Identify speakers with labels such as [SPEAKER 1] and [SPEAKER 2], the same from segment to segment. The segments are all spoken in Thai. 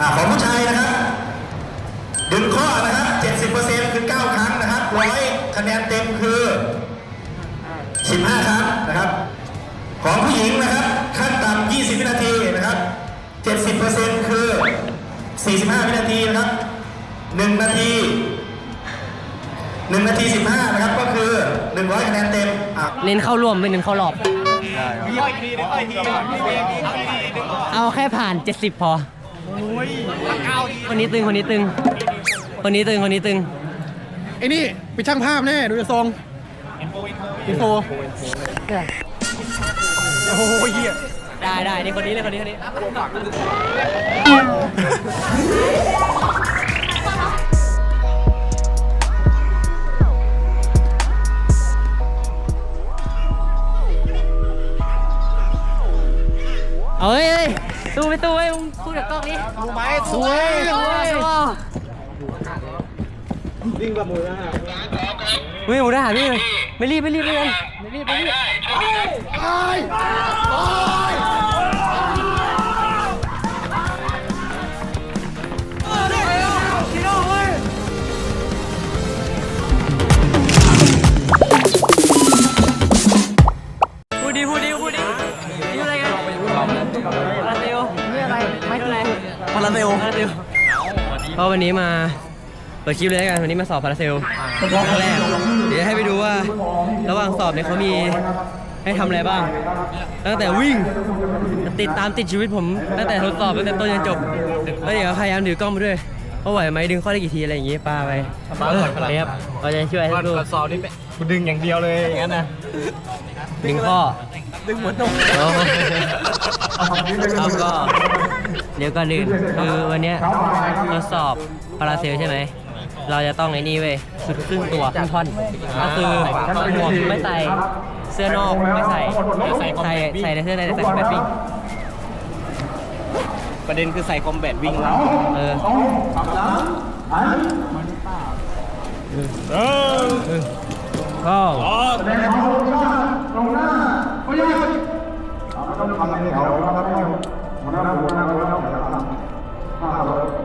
[SPEAKER 1] อ่าของผู้ชายนะครับ ดึงข้อนะครับ 70%คือ 9 ครั้งนะครับร้อยคะแนนเต็มคือ 15 ครั้งนะครับ ของผู้หญิงนะครับ ขั้นต่ำ20 วินาทีนะครับ 70%คือ 45 วินาทีนะครับ 1 นาที 1 นาที 15 นะครับ ก็คือ 100 คะแนนเต็มอะ
[SPEAKER 2] เน้นเข้าร่วมไม่เน้นเข้ารอบ เอาแค่ผ่าน 70 พอ คนนี้ตึงคนนี้ตึง คนนี้ตึงคนนี้ตึง
[SPEAKER 3] ไอ้นี่เป็นช่างภาพแน่ดูจะทรงอินโฟโอ้โหเหี้ย
[SPEAKER 2] ได้ได้นี่คนนี้เลยคนนี้คนนี้ สวยสวยวิ่งแบบหมูทหารวิ่งหมูทหารวิ่งเลยไม่รีบไม่รีบไม่รีบไม่รีบไม่รีบ ล
[SPEAKER 3] พาราเซล
[SPEAKER 2] ก็วันนี้มาเปิดคลิปเลยแล้วกันวันนี้มาสอบพาราเซลครั้งแรกเดี๋ยวให้ไปดูว่า ระหว่างสอบเนี่ยเขามีให้ทำอะไรบ้าง ตั้งแต่วิ่ง ติดตามติดชีวิตผม ตั้งแต่ทดสอบตั้งแต่ต้นจนจบแล้วเดี๋ยวพยายามถือกล้องไปด้วยว่าไหวไหมดึงข้อได้กี่ทีอะไรอย่างงี้ปาไป
[SPEAKER 3] ปาก่อน
[SPEAKER 2] เออครับเราจะช่วยให้
[SPEAKER 3] ก่อน
[SPEAKER 2] ดู
[SPEAKER 3] ก่อนสอบนี่เป็นกูดึงอย่างเดียวเลยอย่างนั้นนะ
[SPEAKER 2] ดึงข้อ
[SPEAKER 3] ดึงหัวนม
[SPEAKER 2] โอ้ครับก็ เดี๋ยวก่อนอื่นคือวันเนี้ยทดสอบพาราเซลใช่ไหม เราจะต้องไอ้นี่เว้ยสุดครึ่งตัวครึ่งท่อน ก็คือหมวกไม่ใส่ เสื้อนอกไม่ใส่ ใส่ใส่ใส่ในเสื้อในใส่แบบวิ่ง
[SPEAKER 3] ประเด็นคือใส่คอมแบทวิ่ง
[SPEAKER 2] เออ
[SPEAKER 3] เออ
[SPEAKER 2] ก็ หัวหน้าหัวหน้าหัวหน้าหัวหน้า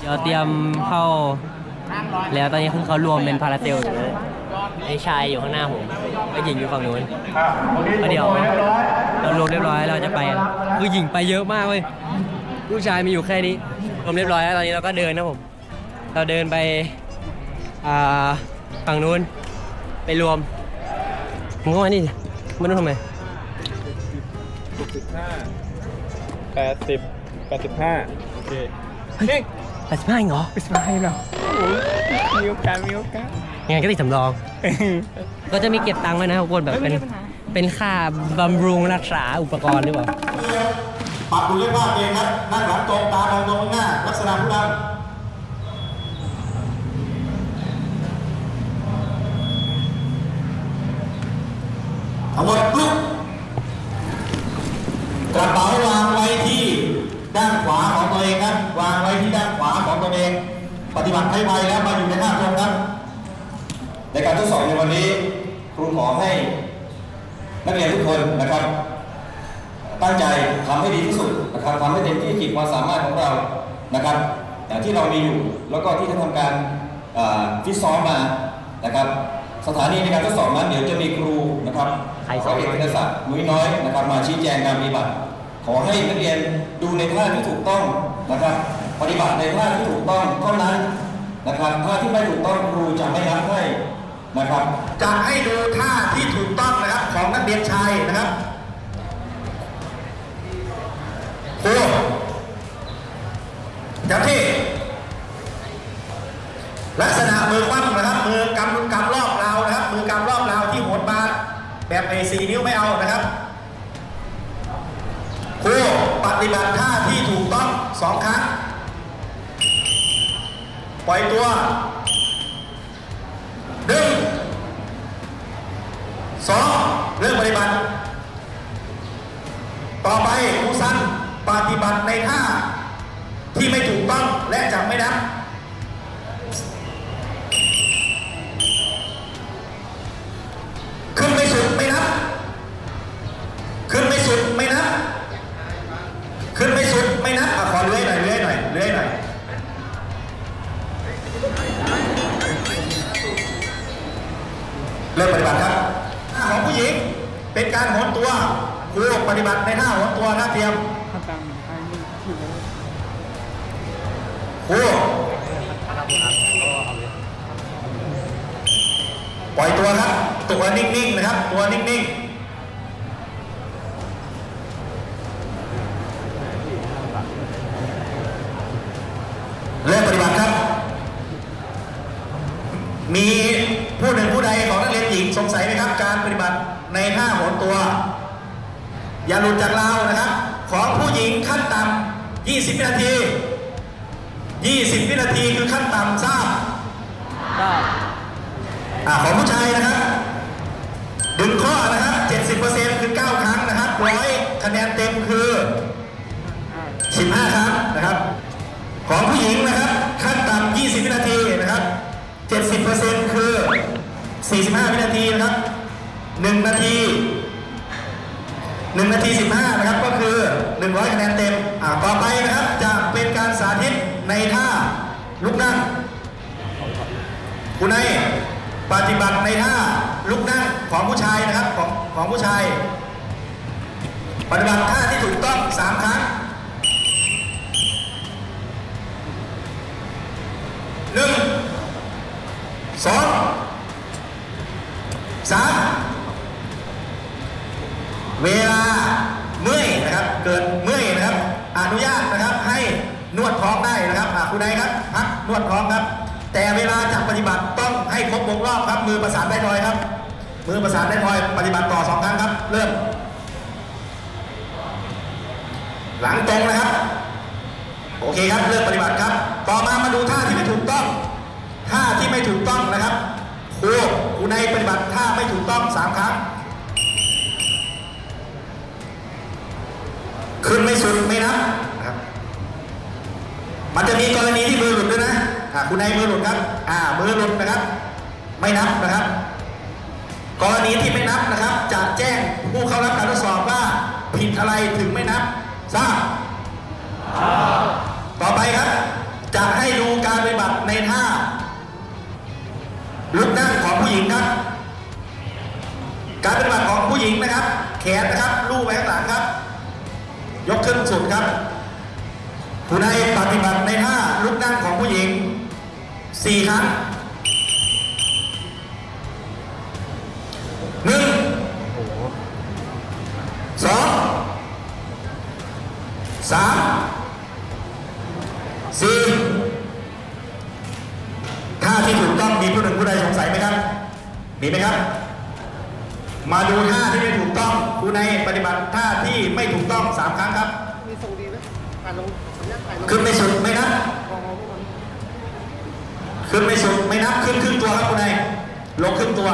[SPEAKER 2] เดี๋ยวเตรียมเข้า แล้วตอนนี้คือเขารวมเป็นพาราเซลอยู่เลยไอ้ชายอยู่ข้างหน้าผมไอ้หญิงอยู่ฝั่งนู้นแล้วเดี๋ยวเรารวมเรียบร้อยเราจะไปคือหญิงไปเยอะมากเว้ยผู้ชายมีอยู่แค่นี้รวมเรียบร้อยแล้วตอนนี้เราก็เดินนะผม เราเดินไปฝั่งนู้นไปรวมมึงเข้ามานี่ดิไม่ต้องทำไม
[SPEAKER 3] แปดสิบแปดสิบห้า เคเฮ้ย
[SPEAKER 2] แต่สิบห้าเองเหรอ
[SPEAKER 3] ไม่ใช่หรอมีโอกาสมีโอกาส
[SPEAKER 2] ยังไงก็ติดสำรอง ก็จะมีเก็บตังค์ไว้นะทุกคนแบบเป็นเป็นค่าบำรุงรักษาอุปกรณ์หรือเปล่า
[SPEAKER 1] ปรับดูเรื่องภาพเองครับนั่งหลังตรงตามองตรงข้างหน้า ลักษณะผู้นำทั้งหมดลุกกระเป๋าวางไว้ที่ด้านขวาของตัวเองครับ วางไว้ที่ด้านขวาของตัวเอง ปฏิบัติให้ไวแล้วมาอยู่ในหน้าตรงครับ ในการทดสอบในวันนี้ครูขอให้นักเรียนทุกคนนะครับ ตั้งใจทำให้ดีที่สุดนะครับทำให้เต็มที่ขีดความสามารถของเรานะครับอย่างที่เรามีอยู่แล้วก็ที่ท่านทำการเอ่อฟิตซ้อมมานะครับ สถานีในการทดสอบนั้นเดี๋ยวจะมีครูนะครับ
[SPEAKER 2] ใครสอน
[SPEAKER 1] เอกธีรศักดิ์มุ้ยน้อยนะครับ มาชี้แจงการปฏิบัติ ขอให้นักเรียนดูในท่าที่ถูกต้องนะครับ ปฏิบัติในท่าที่ถูกต้องเท่านั้นนะครับท่าที่ไม่ถูกต้องครูจะไม่นับให้นะครับ จะให้ดูท่าที่ถูกต้องนะครับของนักเรียนชายนะครับครูจับที่ลักษณะมือคว่ำนะครับ มือกำกำรอบราวนะครับ มือกำรอบราวที่แบบไอซีนิ้วไม่เอานะครับครูปฏิบัติท่าที่ถูกต้องสองครั้ง ล่อยตัวหนึ่งสองเริ่มปฏิบัติ ต่อไปครูสั้นปฏิบัติในท่าที่ไม่ถูกต้องและจะไม่นับ ของนักเรียนหญิงสงสัยไหมครับ การปฏิบัติในท่าโหนตัว อย่าหลุดจากเรานะครับ ของผู้หญิงขั้นต่ำ20 วินาที 20 วินาทีคือขั้นต่ำทราบ
[SPEAKER 2] ก็
[SPEAKER 1] อ่าของผู้ชายนะครับดึงข้อนะครับ 70%คือ 9 ครั้งนะครับร้อยคะแนนเต็มคือ 15 ครั้งนะครับ ของผู้หญิงนะครับ ขั้นต่ำ20 วินาทีนะครับ 70%คือ 45 วินาทีนะครับ 1 นาที 1 นาที 15 นะครับก็คือ 100 คะแนนเต็ม อ่าต่อไปนะครับจะเป็นการสาธิตในท่าลุกนั่ง คุณนายปฏิบัติในท่าลุกนั่งของผู้ชายนะครับของของผู้ชาย ปฏิบัติท่าที่ถูกต้องสามครั้งหนึ่งสอง สามเวลาเมื่อยนะครับ เกิดเมื่อยนะครับ อนุญาตนะครับให้นวดท้องได้นะครับคุณนายครับพักนวดท้องครับ แต่เวลาจะปฏิบัติต้องให้ครบวงรอบครับ มือประสานได้ลอยครับ มือประสานได้ลอยปฏิบัติต่อสองครั้งครับ เริ่ม หลังตรงนะครับ โอเคครับเริ่มปฏิบัติครับ ต่อมามาดูท่าที่ไม่ถูกต้องท่าที่ไม่ถูกต้องนะครับ ครูครูในปฏิบัติท่าไม่ถูกต้องสามครั้ง ขึ้นไม่สุดไม่นับนะครับ มันจะมีกรณีที่มือหลุดด้วยนะอ่าคุณนายมือหลุดครับ อ่า มือหลุดนะครับ ไม่นับนะครับ กรณีที่ไม่นับนะครับ จะแจ้งผู้เข้ารับการทดสอบว่าผิดอะไรถึงไม่นับทราบต่อไปครับ จะให้ดูการปฏิบัติในท่า ลุกนั่งของผู้หญิงครับ การปฏิบัติของผู้หญิงนะครับ แขนนะครับลู่ไปข้างหลังครับ ยกขึ้นสุดครับ ผู้ใดปฏิบัติในท่าลุกนั่งของผู้หญิงสี่ครั้งหนึ่งสองสามสี่ มีไหมครับ มาดูท่าที่ไม่ถูกต้องผู้ใดปฏิบัติท่าที่ไม่ถูกต้องสามครั้งครับ
[SPEAKER 4] มีส่งดีไหมถ่ายลงสัญญาณถ่ายลง
[SPEAKER 1] ขึ้นไม่สุดไม่นับขึ้นไม่สุดไม่นับขึ้นครึ่งตัวครับคุณนายลงครึ่งตัว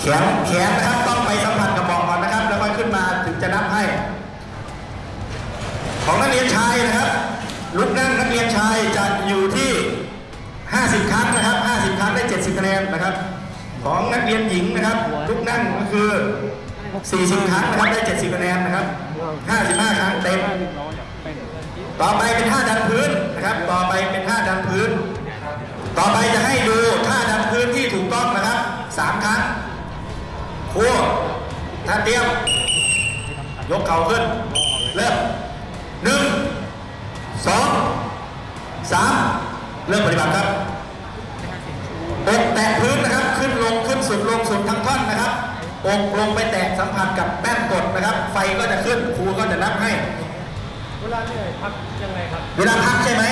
[SPEAKER 1] แขนแขนนะครับต้องไปสัมผัสกับเบอกก่อนนะครับ แล้วค่อยขึ้นมาถึงจะนับให้ ของนักเรียนชายนะครับลุกนั่งนักเรียนชายจะอยู่ที่ 50 ครั้งนะครับ 50 ครั้งได้ 70คะแนนนะครับ ของนักเรียนหญิงนะครับลุกนั่งก็คือ 40 ครั้งนะครับได้ 70คะแนนนะครับ 55 ครั้งเต็ม ต่อไปเป็นท่าดันพื้นนะครับ ต่อไปเป็นท่าดันพื้น ต่อไปจะให้ดูท่าดันพื้นที่ถูกต้องนะครับสามครั้งครูท่าเตรียม ยกเข่าขึ้น เริ่มหนึ่งสองสามเริ่มปฏิบัติครับ อกแตะพื้นนะครับ ขึ้นลงขึ้นสุดลงสุดทั้งท่อนนะครับอกลงไปแตะสัมผัสกับแป้นกดนะครับ ไฟก็จะขึ้นครูก็จะนับให้
[SPEAKER 3] เวลาเหนื่อยพักยังไงครับ
[SPEAKER 1] เวลาพักใช่ไหม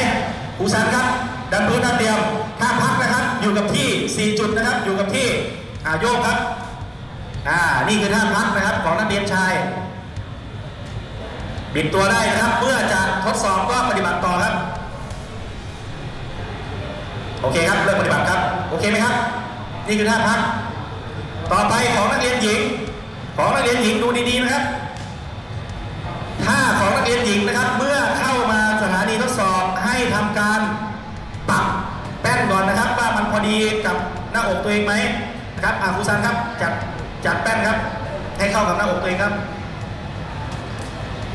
[SPEAKER 1] ครูสันครับ ดันพื้นดันเดียว ถ้าพักนะครับ อยู่กับที่ 4 จุดนะครับ อยู่กับที่อ่าโยกครับ อ่า นี่คือท่าพักนะครับของนักเรียนชาย บิดตัวได้นะครับ เมื่อจะทดสอบก็ปฏิบัติต่อครับ โอเคครับ เริ่มปฏิบัติครับ โอเคไหมครับ นี่คือท่าพัก ต่อไปของนักเรียนหญิง ของนักเรียนหญิงดูดีๆนะครับท่าของนักเรียนหญิงนะครับ เมื่อเข้ามาสถานีทดสอบให้ทำการปรับแป้นก่อนนะครับ ว่ามันพอดีกับหน้าอกตัวเองไหมนะครับอ่าครูซันครับจัดจัดแป้นครับ ให้เข้ากับหน้าอกตัวเองครับ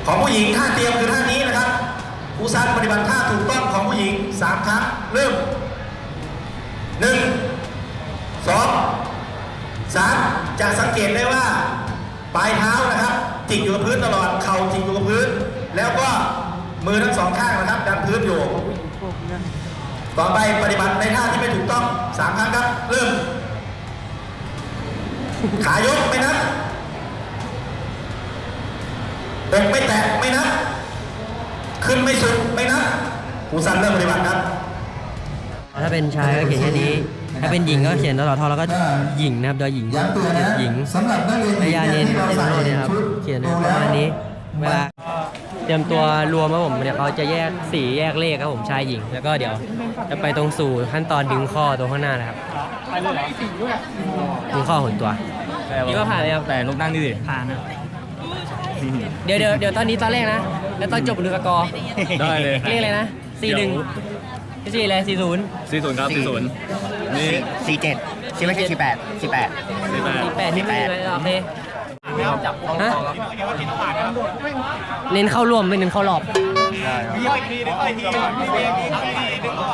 [SPEAKER 1] ของผู้หญิงท่าเตรียมคือท่านี้นะครับครูซันปฏิบัติท่าถูกต้องของผู้หญิงสามครั้งเริ่ม หนึ่งสองสามจะสังเกตได้ว่า ปลายเท้านะครับจิกอยู่กับพื้นตลอดเข่าจิกอยู่กับพื้น แล้วก็มือทั้งสองข้างนะครับดันพื้นอยู่ ต่อไปปฏิบัติในท่าที่ไม่ถูกต้องสามครั้งครับเริ่ม ขายกไม่นับอกไม่แตะไม่นับขึ้นไม่สุดไม่นับครูซันเริ่มปฏิบัติครับ
[SPEAKER 2] ถ้าเป็นชายก็เขียนแค่นี้ ถ้าเป็นหญิงก็เขียนตลอดทอแล้วก็หญิงนะครับดอหญิง
[SPEAKER 1] ย้ำตัวนะ
[SPEAKER 2] หญิง
[SPEAKER 1] สำหรับนักเรียนหญิ
[SPEAKER 2] ระ
[SPEAKER 1] ง
[SPEAKER 2] ยะเน้น
[SPEAKER 1] ที่เรา
[SPEAKER 2] เป็น
[SPEAKER 1] ใส่
[SPEAKER 2] โลเนี่ยครับ
[SPEAKER 1] ชุด
[SPEAKER 2] เขียน
[SPEAKER 1] ดู
[SPEAKER 2] ประ
[SPEAKER 1] แล้ว
[SPEAKER 2] มาณนี้เวลาเตรียมตัวรวมครับผมเนี่ยเขาจะแยกสีแยกเลขครับผมชายหญิง แล้วก็เดี๋ยวจะไปตรงสู่ขั้นตอนดึงข้อตรงข้างหน้านะครับดึงข้อหนตัวนี่ก็ผ่านเลยครับ
[SPEAKER 3] แต่ลูกนั่งนี่ดิ
[SPEAKER 2] ผ่านนะเดี๋ยวเดี๋ยวเดี๋ยวตอนนี้ตอนแรกนะ แล้วตอนจบดูสกอร์
[SPEAKER 3] ได้เลย
[SPEAKER 2] เลขอะไรนะสี่หนึ่ง สี่อะไรสี่ศูนย์
[SPEAKER 3] สี่ศูนย์ครับสี่ศูนย์นี่
[SPEAKER 5] สี่เจ็ดใช่ไหมสี่แปดสี่แปด
[SPEAKER 3] สี่แปด
[SPEAKER 2] สี่แปดที่ไม่มีไหมโอเคฮะเน้นเข้าร่วมไม่เน้นเข้ารอบ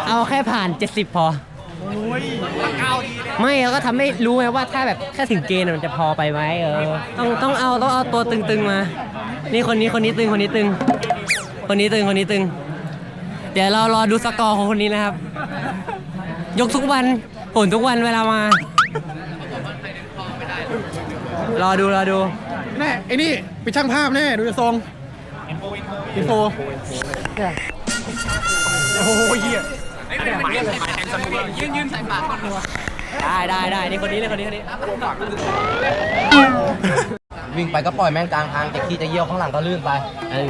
[SPEAKER 2] เอาแค่ผ่าน 70 พอไม่เราก็ทำให้รู้ไงว่าถ้าแบบแค่ถึงเกณฑ์มันจะพอไปไหมเออต้องต้องเอาต้องเอาตัวตึงๆมา นี่คนนี้คนนี้ตึงคนนี้ตึง คนนี้ตึงคนนี้ตึง เดี๋ยวเรารอดูสกอร์ของคนนี้นะครับ ยกทุกวันโหนทุกวันเวลามา รอดูรอดู
[SPEAKER 4] แน่ไอ้นี่เป็นช่างภาพแน่ดูจะทรงอินโฟโอ้โหเหี้ย
[SPEAKER 2] ได้ได้ได้นี่คนนี้เลยคนนี้คนนี้
[SPEAKER 5] วิ่งไปก็ปล่อยแม่งกลางทางจะขี้จะเยี่ยวข้างหลังก็ลื่นไป
[SPEAKER 2] เออ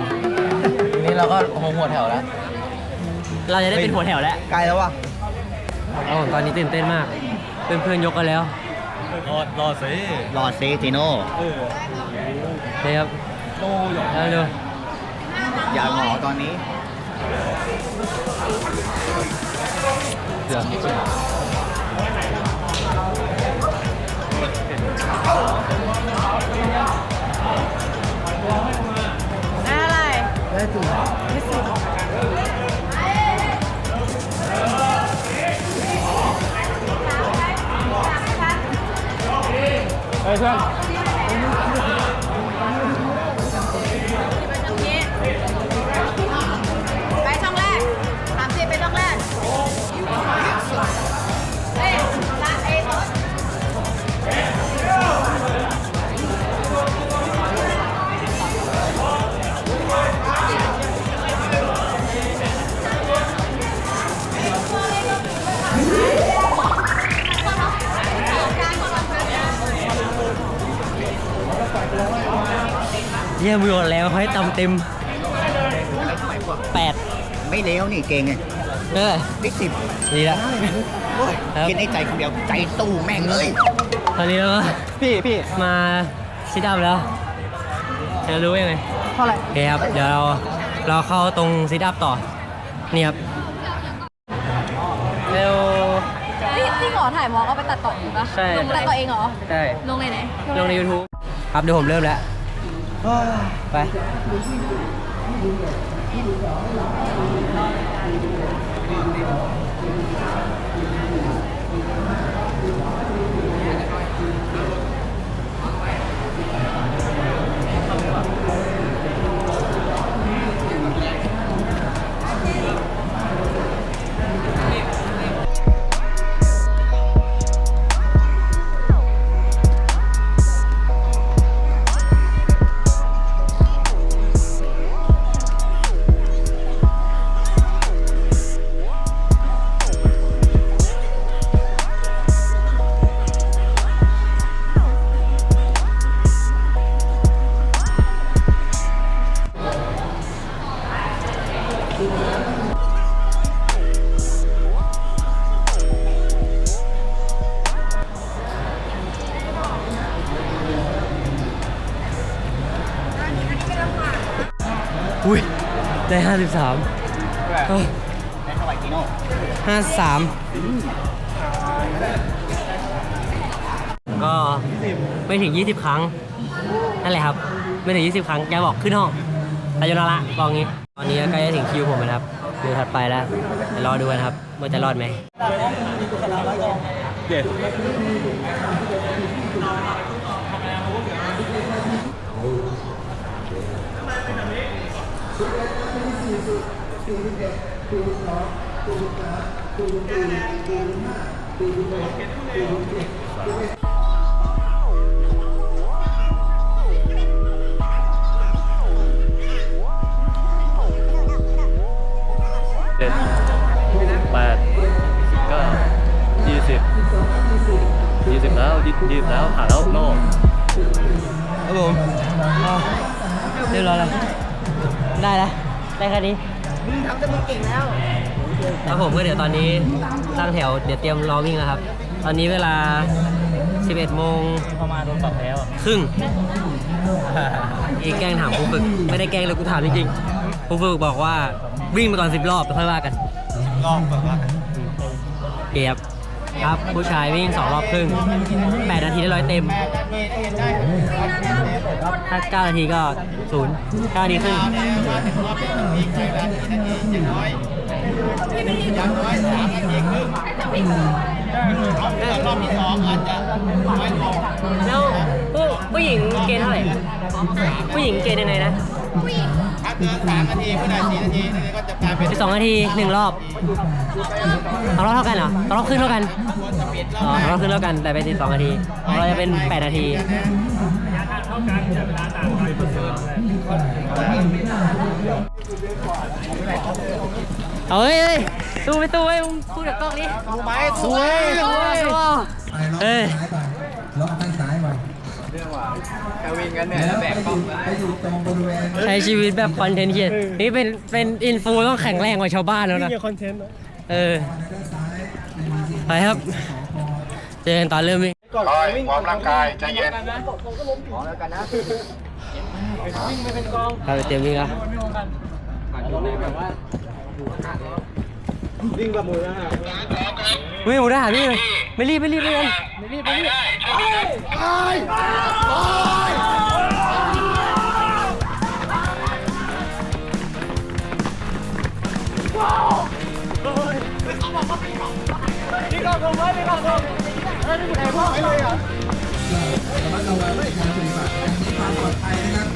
[SPEAKER 5] ทีนี้เราก็โหหัวแถวแล้ว
[SPEAKER 2] เราจะได้เป็นหัวแถวแล้ว
[SPEAKER 5] ไกลแล้ววะ
[SPEAKER 2] โอ้ตอนนี้ตื่นเต้นมาก เพื่อนเพื่อนๆยกกันแล้ว
[SPEAKER 3] รอรอสิ
[SPEAKER 5] รอซีติโน่
[SPEAKER 2] เดี๋ยวครับแล้วดู
[SPEAKER 5] อย่าหมอตอนนี้
[SPEAKER 2] เสือ
[SPEAKER 3] เฮ้ยเพื่อน
[SPEAKER 6] ไป เยี่
[SPEAKER 2] ยมอยู่แล้วให้ตำเต็มแปด
[SPEAKER 5] ไม่เลี้ยวนี่เก่งไง
[SPEAKER 2] เออ
[SPEAKER 5] ติ๊กสิบ
[SPEAKER 2] ดีละครับ
[SPEAKER 5] คิดในใจคนเดียวใจตู้แม่งเลย
[SPEAKER 2] ตอนนี้เราก็
[SPEAKER 4] พี่พี่
[SPEAKER 2] มาซิดอัพแล้วจะรู้ยังไง
[SPEAKER 4] เท่าไหร่
[SPEAKER 2] โอเคครับเดี๋ยวเราเราเข้าตรงซิดอัพต่อ นี่ครับเร็ว
[SPEAKER 6] พี่พี่ขอถ่ายมองเอาไปตัดต่อถูกปะ
[SPEAKER 2] ใช่
[SPEAKER 6] ลงตัดต่อเองเหรอ
[SPEAKER 2] ใช่
[SPEAKER 6] ลงในไหน
[SPEAKER 2] ลงใน YouTube ครับเดี๋ยวผมเริ่มแล้ว ไป Thank you. ได้ห้าสิบสามห้าสามก็ไม่ถึง 20 ครั้ง นั่นแหละครับ ไม่ถึง 20 ครั้งแกบอกขึ้นห้องแต่ยนละกองนี้ ตอนนี้ก็ใกล้จะถึงคิวผมแล้วครับคิวถัดไปแล้วเดี๋ยวรอดูกันครับว่าจะรอดไหม
[SPEAKER 3] เด็ ด
[SPEAKER 7] เจ็ดแปดเก้ายี่สิบยี่สิบแล้วยี่สิบแล้วผ่านแล้วโลก
[SPEAKER 2] ครับผมเรียบร้อยแล้วได้แล้ว ได้แค่นี้ทำจมูกเก่งแล้วครับผมก็เดี๋ยวตอนนี้ตั้งแถวเดี๋ยวเตรียมรอวิ่งแล้วครับ ตอนนี้เวลา 11โมง
[SPEAKER 7] ประมาณโดนปรับแล้ว
[SPEAKER 2] ครึ่งอีกแกล้งถามครูฝึก ไม่ได้แกล้งเลยกูถามจริงๆครูฝึกบอกว่าวิ่งไปก่อน 10 รอบแล้วค่อยว่ากัน
[SPEAKER 1] รอบแบบว่า
[SPEAKER 2] เกียบ ครับ ผู้ชายวิ่งสองรอบครึ่ง8นาทีได้ร้อยเต็มถ้า9นาทีก็ศูนย์9นาทีครึ่งแล้ว ผู้ผู้หญิงเกณฑ์เท่าไหร่ ผู้หญิงเกณฑ์ยังไงนะ
[SPEAKER 1] ถ้าเกินสามนาทีไม่ได้สี่นาทีนี่ก็จะกลายเป็น
[SPEAKER 2] ไปสองนาทีหนึ่งรอบสองรอบเท่ากันเหรอสองรอบครึ่งเท่ากันอ๋อสองรอบครึ่งเท่ากันแต่เป็นสิบสองนาทีของเราจะเป็นแปดนาทีเอาเฮ้ยเฮ้ยสู้ไปสู้ไว้ยมึงสู้จากกล้องนี้สู้ไหมสู้สู้สู้เฮ้ย
[SPEAKER 8] ล็อกทางซ้าย มาแล้วไปอยู่ตรงบริเวณ
[SPEAKER 2] ใช้ชีวิตแบบคอนเทนต์เขียนนี่เป็นเป็นอินฟูต้องแข็งแรงกว่าชาวบ้านแล้วนะ
[SPEAKER 4] นี่คอนเทนต์
[SPEAKER 2] เออ ไปครับ เจอกันตอนเริ่มวิ่ง
[SPEAKER 1] คอยพร้อมร่างกายใจเย็น
[SPEAKER 2] ครับเตรียมวิ่งแล้ววิ่งแบบมือนะ วิ่งหมูทหารวิ่งเลยไม่รีบไม่รีบไม่รีบไม่รีบไม่รีบ
[SPEAKER 8] ระมัดระวังในการปฏิบัติมีความปลอดภัยนะครับ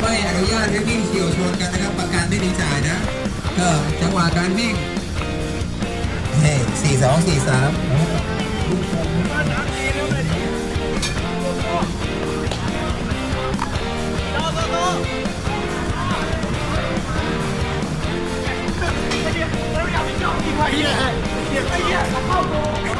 [SPEAKER 8] ไม่อนุญาตให้วิ่งเฉียวชนกันนะครับประกันไม่มีจ่ายนะก็จังหวะการวิ่ง เคสี่สองสี่สาม
[SPEAKER 2] ไอ้เหี้ยไอ้เหี้
[SPEAKER 6] ยเข้าตัว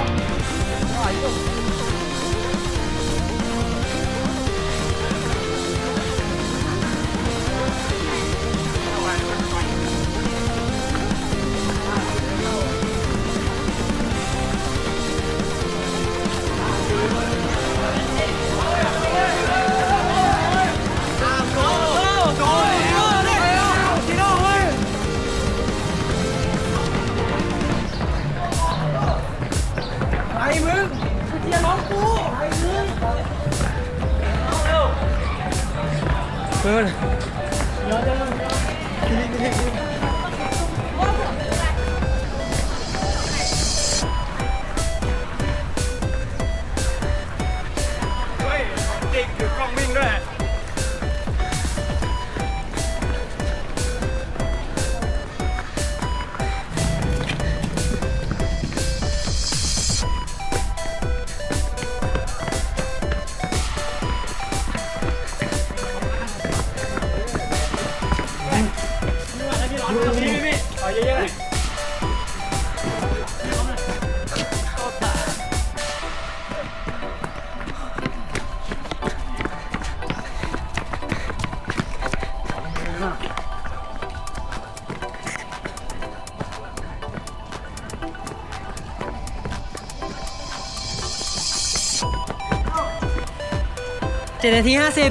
[SPEAKER 2] จ็ดนาทีห้าสิบ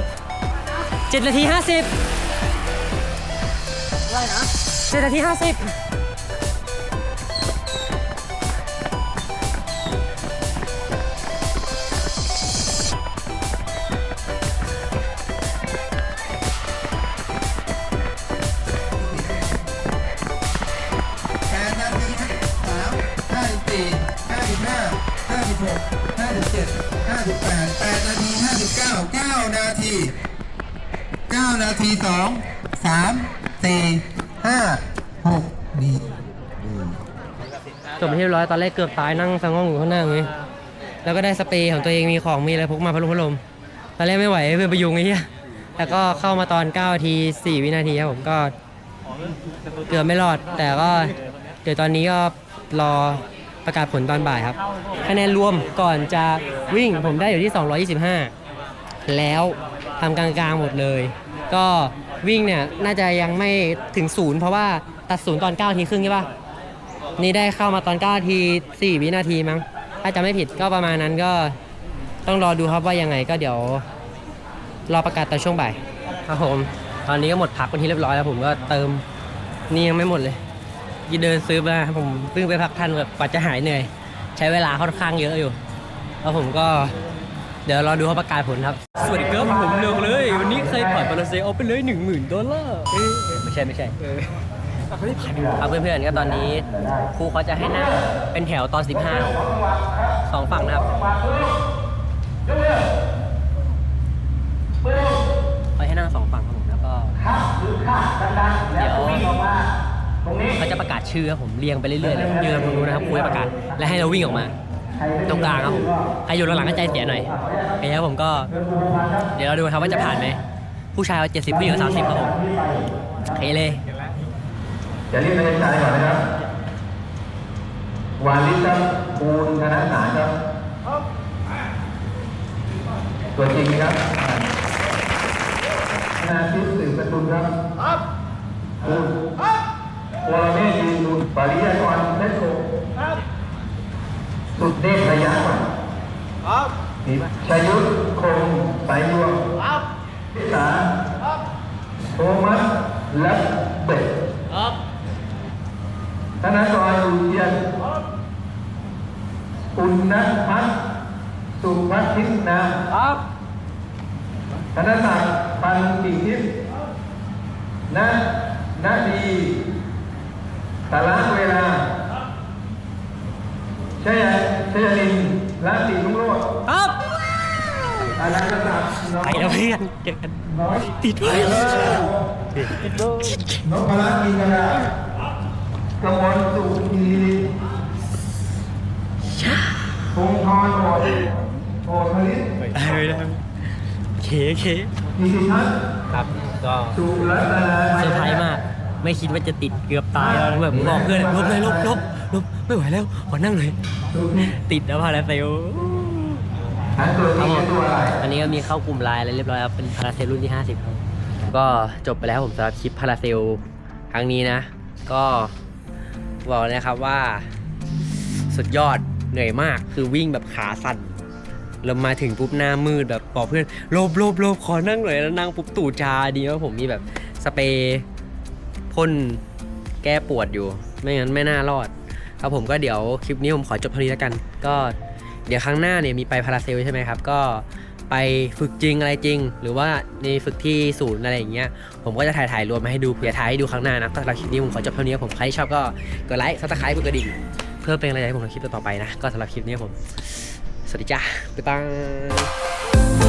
[SPEAKER 9] เจ็ดนาที 50อะไรนะดนาทีห้า
[SPEAKER 2] สิบ ตอนแรกเกือบตายนั่งสังงองอยู่ข้างหน้าอย่างงี้แล้วก็ได้สเปรย์ของตัวเองมีของมีอะไรพกมาพัดลมพัดลมตอนแรกไม่ไหวเพื่อนไปยุงไอ้เหี้ยแต่ก็เข้ามาตอน9นาที4วินาทีครับผมก็เกือบไม่รอด แต่ก็เดี๋ยวตอนนี้ก็รอประกาศผลตอนบ่ายครับ คะแนนรวมก่อนจะวิ่งผมได้อยู่ที่ 225 แล้วทำกลางๆหมดเลย ก็วิ่งเนี่ยน่าจะยังไม่ถึงศูนย์เพราะว่าตัดศูนย์ตอน9ทีครึ่งใช่ปะ นี่ได้เข้ามาตอน9ที4วินาทีมั้ง ถ้าจะไม่ผิดก็ประมาณนั้นก็ต้องรอดูครับว่ายังไงก็เดี๋ยว รอประกาศตอนช่วงบ่ายครับผม ตอนนี้ก็หมดพักเป็นที่เรียบร้อยแล้วผมก็เติมนี่ยังไม่หมดเลยยี่เดินซื้อมาผมเพิ่งไปพักทันแบบกว่าจะหายเหนื่อย ใช้เวลาค่อนข้างเยอะอยู่ แล้วผมก็เดี๋ยวรอดูเขาประกาศผลครับ สวัสดีครับผมเลือกเลย วันนี้เคยผ่านปาราเซเอาไปเลยหนึ่งหมื่นดอลลาร์เอ้ยไม่ใช่ไม่ใช่ ครับเพื่อนๆก็ตอนนี้ครูเขาจะให้นั่งเป็นแถวตอน 15สองฝั่งนะครับไปให้นั่งสองฝั่งครับผมแล้วก็เดี๋ยวเขาจะประกาศชื่อครับผมเรียงไปเรื่อยๆเลยยืนตรงนู้นนะครับคุยประกาศและให้เราวิ่งออกมาตรงกลางครับผมใครอยู่หลังก็ใจเสียหน่อยโอเคครับผมก็ เดี๋ยวเราดูครับว่าจะผ่านไหมผู้ชายเอาเจ็ดสิบผู้หญิงสามสิบครับผมโอเคเลย
[SPEAKER 10] จะเรียกนักเรียนชายก่อนนะครับ วาลิศครับปูนธนสารครับ ตัวจริงครับนาทิพย์สืบประทุนครับปูนวรเมศยืนบุญปริยากรเพชรโกสุดเดชระยะก่อนครับชัยยุทธคงสายยวงครับพิสาครับโทมัสและเบ็ด ธนากรอยู่เทียนอุณนพัฒน์สุพัฒทิพย์นะครับธนศักดิ์ปันติทิพย์นะนาดีตาละเวลาชัยชัยลินละติลุงโรด
[SPEAKER 2] ครับ
[SPEAKER 10] อานันตศักดิ์น้อง
[SPEAKER 2] ไปแล้วเพื่อนเจอกัน
[SPEAKER 10] น้อย
[SPEAKER 2] ติดไว้
[SPEAKER 10] นพรัตน์มีกระดาษ กมลสุขีพงธรโอดโอดผลิต
[SPEAKER 2] ไปแล้วเคเค
[SPEAKER 10] นิติทัศน์
[SPEAKER 2] ครับก็
[SPEAKER 10] สุรัตนา
[SPEAKER 2] เซอร์ไพรส์มาก ไม่คิดว่าจะติดเกือบตายแล้วแบบบอกเพื่อนลบเลยลบลบลบไม่ไหวแล้วขอนั่งเลย ติดแล้วพาราเซล
[SPEAKER 10] อันตัว
[SPEAKER 2] ครับผม
[SPEAKER 10] อะไร
[SPEAKER 2] อันนี้ก็มีเข้ากลุ่มไลน์อะไรเรียบร้อยครับ เป็นพาราเซลรุ่นที่ 50ครับก็จบไปแล้วผมสำหรับคลิปพาราเซลครั้งนี้นะ ก็ บอกเลยครับว่าสุดยอดเหนื่อยมากคือวิ่งแบบขาสั่นเรามาถึงปุ๊บหน้ามืดแบบบอกเพื่อนโลบโลบโลบขอนั่งหน่อยแล้วนั่งปุ๊บตูดชาดีว่าผมมีแบบสเปรย์พ่นแก้ปวดอยู่ ไม่งั้นไม่น่ารอด ครับผมก็เดี๋ยวคลิปนี้ผมขอจบเท่านี้แล้วกัน ก็เดี๋ยวครั้งหน้าเนี่ยมีไปพาราเซลใช่ไหมครับ ก็ ไปฝึกจริงอะไรจริง หรือว่าในฝึกที่ศูนย์อะไรอย่างเงี้ยผมก็จะถ่ายถ่ายรวมมาให้ดูเผื่อถ่ายให้ดูครั้งหน้านะก็สำหรับคลิปนี้ผมขอจบเท่านี้ผมใครที่ชอบก็กดไลค์ซับสไครป์กดกระดิ่งเพื่อเป็นกำลังใจให้ผมทำคลิปต่อไปนะก็สำหรับคลิปนี้ผมสวัสดีจ้าบ๊ายบาย